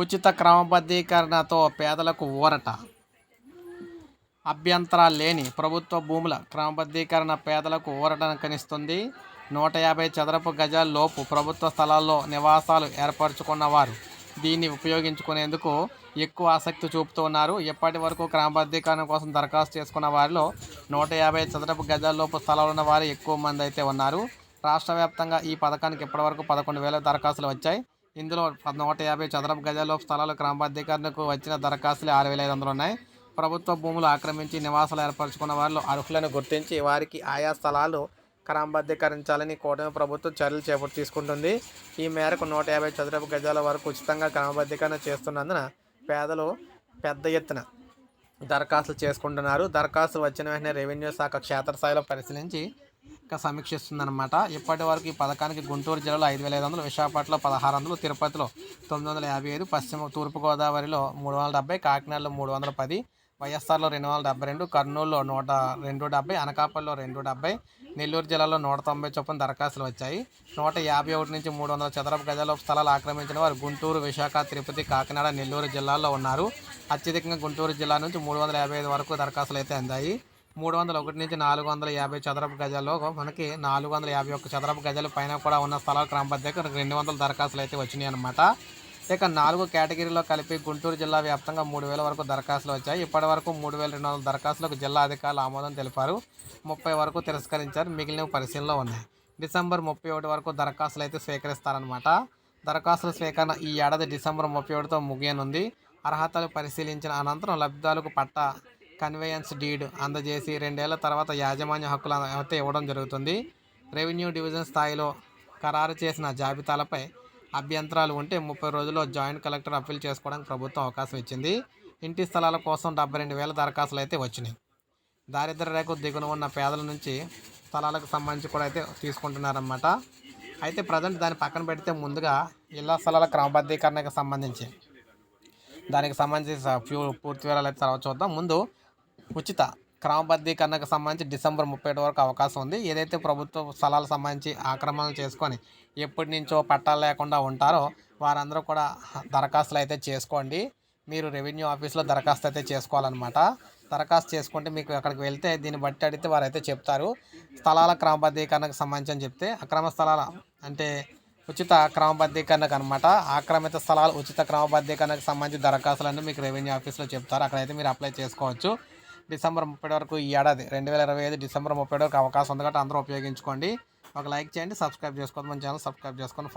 ఉచిత క్రమబద్ధీకరణతో పేదలకు ఊరట. అభ్యంతరాలు లేని ప్రభుత్వ భూముల క్రమబద్ధీకరణ పేదలకు ఊరటను కనిస్తుంది. నూట యాభై చదరపు గజాల లోపు ప్రభుత్వ స్థలాల్లో నివాసాలు ఏర్పరచుకున్నవారు దీన్ని ఉపయోగించుకునేందుకు ఎక్కువ ఆసక్తి చూపుతున్నారు ఇప్పటి వరకు క్రమబద్ధీకరణ కోసం దరఖాస్తు చేసుకున్న వారిలో నూట యాభై చదరపు గజాల్లోపు స్థలాలు ఉన్న వారు ఎక్కువ మంది అయితే ఉన్నారు. రాష్ట్ర వ్యాప్తంగా ఈ పథకానికి ఇప్పటివరకు పదకొండు వేల దరఖాస్తులు వచ్చాయి. ఇందులో పద- నూట యాభై చదరపు గజాల స్థలాలు క్రమబద్ధీకరణకు వచ్చిన దరఖాస్తులు ఆరు వేల ఐదు వందలు ఉన్నాయి. ప్రభుత్వ భూములు ఆక్రమించి నివాసాలు ఏర్పరచుకున్న వారిలో అర్హులను గుర్తించి వారికి ఆయా స్థలాలు క్రమబద్ధీకరించాలని కూటమి ప్రభుత్వం చర్యలు చేపట్టి తీసుకుంటుంది. ఈ మేరకు నూట యాభై చదరపు గజాల వరకు ఉచితంగా క్రమబద్ధీకరణ చేస్తున్నందున పేదలు పెద్ద ఎత్తున దరఖాస్తులు చేసుకుంటున్నారు. దరఖాస్తు వచ్చిన వెంటనే రెవెన్యూ శాఖ క్షేత్రస్థాయిలో పరిశీలించి సమీక్షిస్తుందన్నమాట. ఇప్పటి వరకు ఈ పథకానికి గుంటూరు జిల్లాలో ఐదు వేల ఐదు వందలు విశాఖపట్నంలో పదహారు వందలు తిరుపతిలో తొమ్మిది వందల యాభై ఐదు పశ్చిమ తూర్పుగోదావరిలో మూడు వందల డెబ్బై కాకినాడలో మూడు వందల పది వైఎస్ఆర్లో రెండు వందల డెబ్బై రెండు కర్నూలులో నూట రెండు డెబ్బై అనకాపల్లిలో రెండు డెబ్బై నెల్లూరు జిల్లాలో నూట తొంభై చొప్పున దరఖాస్తులు వచ్చాయి. నూట యాభై ఒకటి నుంచి మూడు వందల చదరపు గజాల స్థలాలు ఆక్రమించిన వారు గుంటూరు విశాఖ తిరుపతి కాకినాడ నెల్లూరు జిల్లాల్లో ఉన్నారు. అత్యధికంగా గుంటూరు జిల్లా నుంచి మూడు వందల యాభై ఐదు వరకు దరఖాస్తులు అయితే అందాయి. మూడు వందల ఒకటి నుంచి నాలుగు వందల యాభై చదరపు గజాల్లో మనకి నాలుగు వందల యాభై ఒక్క చదరపు గజాల పైన కూడా ఉన్న స్థలాల క్రమబద్ధంగా రెండు వందల దరఖాస్తులు అయితే వచ్చినాయి అనమాట ఇక నాలుగు కేటగిరీలో కలిపి గుంటూరు జిల్లా వ్యాప్తంగా మూడు వేల వరకు దరఖాస్తులు వచ్చాయి. ఇప్పటి వరకు మూడు వేల రెండు వందల దరఖాస్తులకు జిల్లా అధికారులు ఆమోదం తెలిపారు. ముప్పై వరకు తిరస్కరించారు. మిగిలినవి పరిశీలనలో ఉన్నాయి. డిసెంబర్ ముప్పై ఒకటి వరకు దరఖాస్తులు అయితే స్వీకరిస్తారనమాట దరఖాస్తుల స్వీకరణ ఈ ఏడాది డిసెంబర్ ముప్పై ఒకటితో ముగియనుంది. అర్హతలు పరిశీలించిన అనంతరం లబ్ధిదారులకు పట్టా కన్వేయన్స్ డీడ్ అందజేసి రెండేళ్ళ తర్వాత యాజమాన్య హక్కులు అయితే ఇవ్వడం జరుగుతుంది. రెవెన్యూ డివిజన్ స్థాయిలో ఖరారు చేసిన జాబితాలపై అభ్యంతరాలు ఉంటే ముప్పై రోజుల్లో జాయింట్ కలెక్టర్ అప్పీల్ చేసుకోవడానికి ప్రభుత్వం అవకాశం ఇచ్చింది. ఇంటి స్థలాల కోసం డెబ్బై రెండు వేల దరఖాస్తులు అయితే వచ్చినాయి. దారిద్ర రేఖ దిగున ఉన్న పేదల నుంచి స్థలాలకు సంబంధించి కూడా అయితే తీసుకుంటున్నారన్నమాట. అయితే ప్రజెంట్ దాన్ని పక్కన పెడితే ముందుగా ఇళ్ళ స్థలాల క్రమబద్ధీకరణకు సంబంధించి దానికి సంబంధించి పూర్తి వివరాలు అయితే తర్వాత చూద్దాం. ముందు ఉచిత క్రమబద్ధీకరణకు సంబంధించి డిసెంబర్ ముప్పై ఒకటి వరకు అవకాశం ఉంది. ఏదైతే ప్రభుత్వ స్థలాలకు సంబంధించి ఆక్రమణలు చేసుకొని ఎప్పటి నుంచో పట్టాలు లేకుండా ఉంటారో వారందరూ కూడా దరఖాస్తులు అయితే చేసుకోండి. మీరు రెవెన్యూ ఆఫీస్లో దరఖాస్తు అయితే చేసుకోవాలన్నమాట. దరఖాస్తు చేసుకుంటే మీకు అక్కడికి వెళ్తే దీన్ని బట్టి అడిగితే వారు అయితే చెప్తారు. స్థలాల క్రమబద్ధీకరణకు సంబంధించి అని చెప్తే అక్రమ స్థలాల అంటే ఉచిత క్రమబద్ధీకరణకు అనమాట ఆక్రమిత స్థలాలు ఉచిత క్రమబద్ధీకరణకు సంబంధించి దరఖాస్తులన్నీ మీకు రెవెన్యూ ఆఫీస్లో చెప్తారు. అక్కడైతే మీరు అప్లై చేసుకోవచ్చు. డిసెంబర్ ముప్పై వరకు ఈ ఏడాది రెండు వేల ఇరవై ఐదు డిసెంబర్ ముప్పై వరకు అవకాశం ఉంది కాబట్టి అందరూ ఉపయోగించుకోండి. ఒక లైక్ చేయండి సబ్స్క్రైబ్ చేసుకోండి మన ఛానల్ సబ్స్క్రైబ్ చేసుకొని